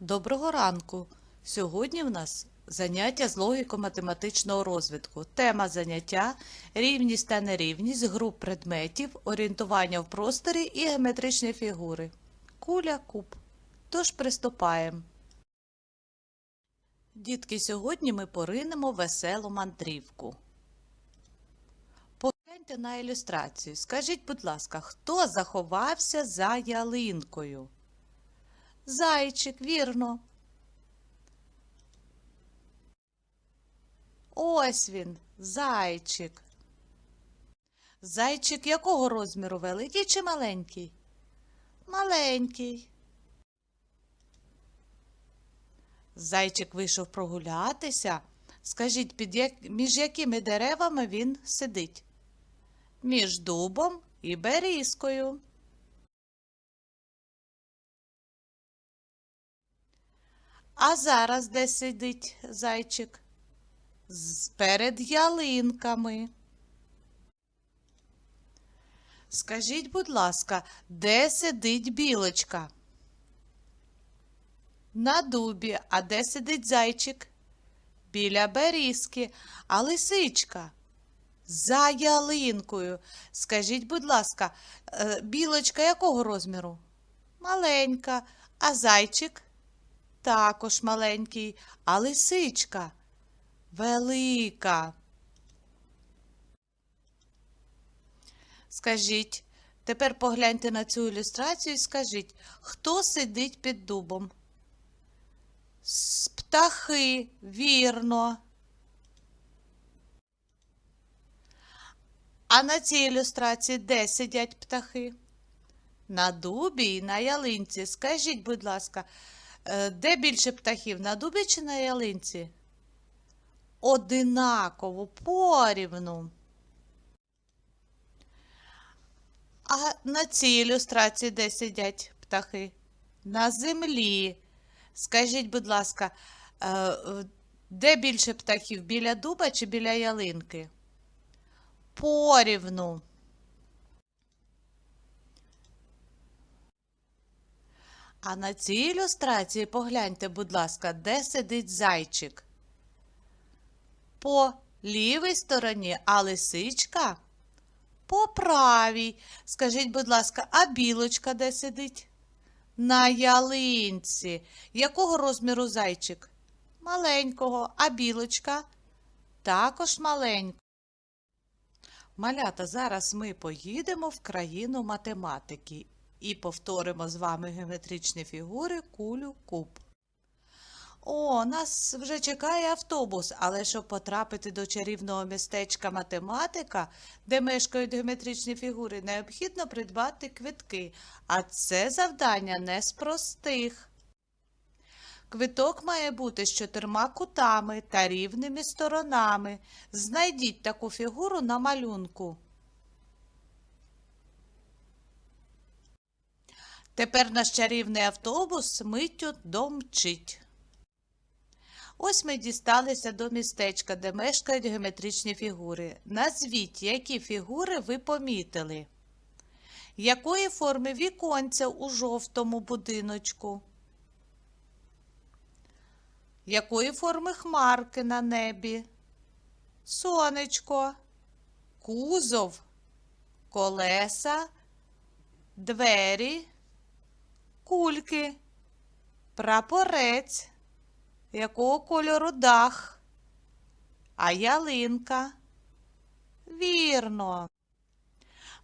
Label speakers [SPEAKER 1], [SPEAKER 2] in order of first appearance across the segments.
[SPEAKER 1] Доброго ранку! Сьогодні в нас заняття з логіко-математичного розвитку. Тема заняття рівність та нерівність груп предметів, орієнтування в просторі і геометричні фігури. Куля, куб. Тож приступаємо. Дітки, сьогодні ми поринемо веселу мандрівку. Погляньте на ілюстрацію. Скажіть, будь ласка, хто заховався за ялинкою? Зайчик, вірно. Ось він, зайчик. Зайчик якого розміру великий чи маленький? Маленький. Зайчик вийшов прогулятися. Скажіть, під як... між якими деревами він сидить? Між дубом і берізкою. А зараз де сидить зайчик? Перед ялинками. Скажіть, будь ласка, де сидить білочка? На дубі. А де сидить зайчик? Біля берізки. А лисичка? За ялинкою. Скажіть, будь ласка, е, білочка якого розміру? Маленька. А зайчик? Також маленький. А лисичка? Велика. Скажіть, тепер погляньте на цю ілюстрацію і скажіть, хто сидить під дубом? Птахи, вірно. А на цій ілюстрації де сидять птахи? На дубі і на ялинці. Скажіть, будь ласка, де більше птахів? На дубі чи на ялинці? Одинаково, порівну. А на цій ілюстрації де сидять птахи? На землі. Скажіть, будь ласка, е, е, де більше птахів? Біля дуба чи біля ялинки? Порівну. А на цій ілюстрації погляньте, будь ласка, де сидить зайчик? По лівій стороні, а лисичка по правій. Скажіть, будь ласка, а білочка де сидить? На ялинці. Якого розміру зайчик? Маленького, а білочка? Також маленька. Малята, зараз ми поїдемо в країну математики і повторимо з вами геометричні фігури кулю куб. О, нас вже чекає автобус, але щоб потрапити до чарівного містечка математика, де мешкають геометричні фігури, необхідно придбати квитки, а це завдання не з простих. Квиток має бути з чотирма кутами та рівними сторонами. Знайдіть таку фігуру на малюнку. Тепер наш чарівний автобус миттю домчить. Ось ми дісталися до містечка, де мешкають геометричні фігури. Назвіть, які фігури ви помітили. Якої форми віконця у жовтому будиночку? Якої форми хмарки на небі? Сонечко, кузов, колеса, двері, кульки, прапорець. Якого кольору дах? А ялинка? Вірно.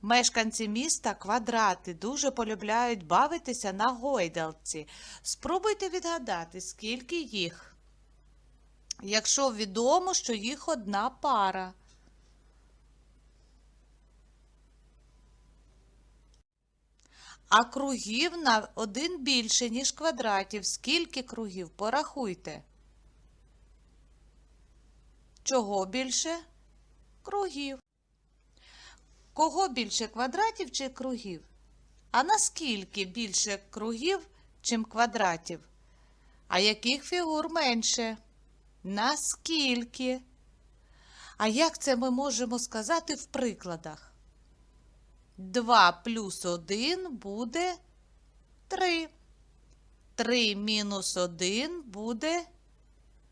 [SPEAKER 1] Мешканці міста квадрати дуже полюбляють бавитися на гойдалці. Спробуйте відгадати, скільки їх. Якщо відомо, що їх одна пара. А кругів на один більше, ніж квадратів. Скільки кругів? Порахуйте. Чого більше? Кругів. Кого більше квадратів чи кругів? А наскільки більше кругів, чим квадратів? А яких фігур менше? Наскільки? А як це ми можемо сказати в прикладах? 2 плюс 1 буде 3. 3 мінус 1 буде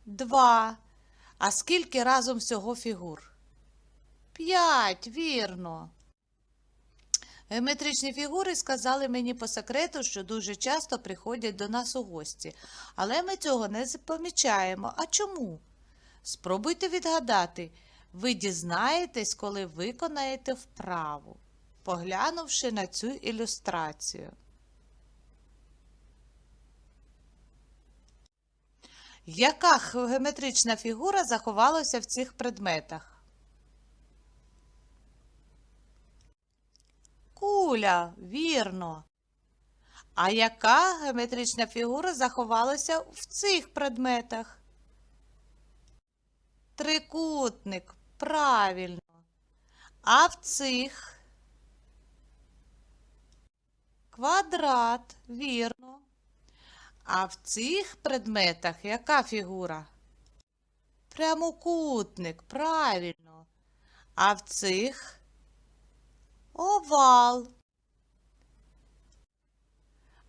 [SPEAKER 1] 2. А скільки разом всього фігур? 5, вірно. Геометричні фігури сказали мені по секрету, що дуже часто приходять до нас у гості. Але ми цього не помічаємо. А чому? Спробуйте відгадати. Ви дізнаєтесь, коли виконаєте вправу, поглянувши на цю ілюстрацію. Яка геометрична фігура заховалася в цих предметах? Куля, вірно. А яка геометрична фігура заховалася в цих предметах? Трикутник, правильно. А в цих квадрат, вірно. А в цих предметах яка фігура? Прямокутник, правильно. А в цих овал.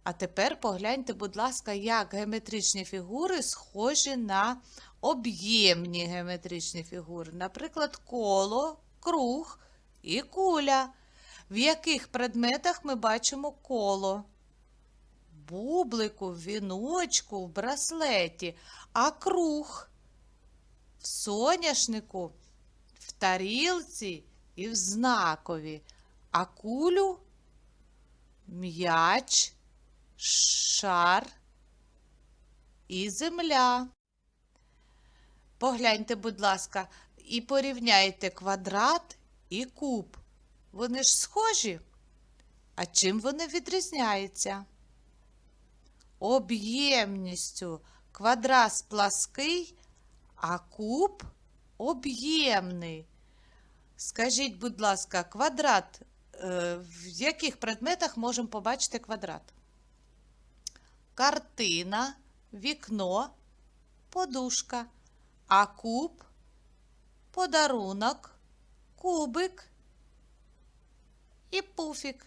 [SPEAKER 1] А тепер погляньте, будь ласка, як геометричні фігури схожі на об'ємні геометричні фігури. Наприклад, коло, круг і куля. В яких предметах ми бачимо коло? Бублику, в віночку, в браслеті, а круг в соняшнику, в тарілці і в знакові, а кулю м'яч, шар і земля. Погляньте, будь ласка, і порівняйте квадрат і куб. Вони ж схожі. А чим вони відрізняються? Об'ємністю. Квадрат плаский, а куб об'ємний. Скажіть, будь ласка, квадрат, е, в яких предметах можемо побачити квадрат? Картина, вікно, подушка, а куб, подарунок, кубик і пуфік.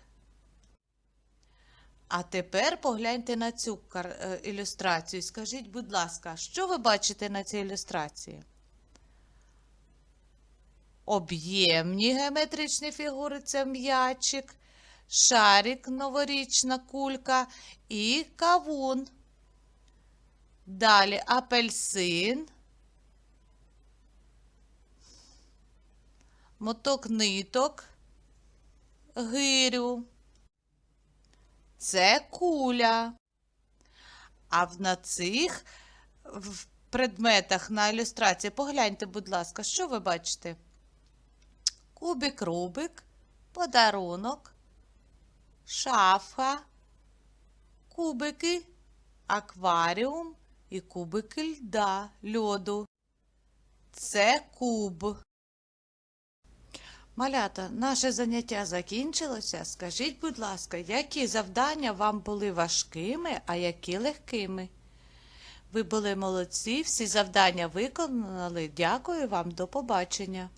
[SPEAKER 1] А тепер погляньте на цю е, ілюстрацію. Скажіть, будь ласка, що ви бачите на цій ілюстрації? Об'ємні геометричні фігури це м'ячик, шарик, новорічна кулька і кавун. Далі апельсин, моток ниток, гирю. Це куля. А в на цих в предметах на ілюстрації погляньте, будь ласка, що ви бачите? Кубик Рубик, подарунок, шафа, кубики, акваріум і кубики льда, льоду. Це куб. Малята, наше заняття закінчилося. Скажіть, будь ласка, які завдання вам були важкими, а які легкими? Ви були молодці, всі завдання виконали. Дякую вам, до побачення.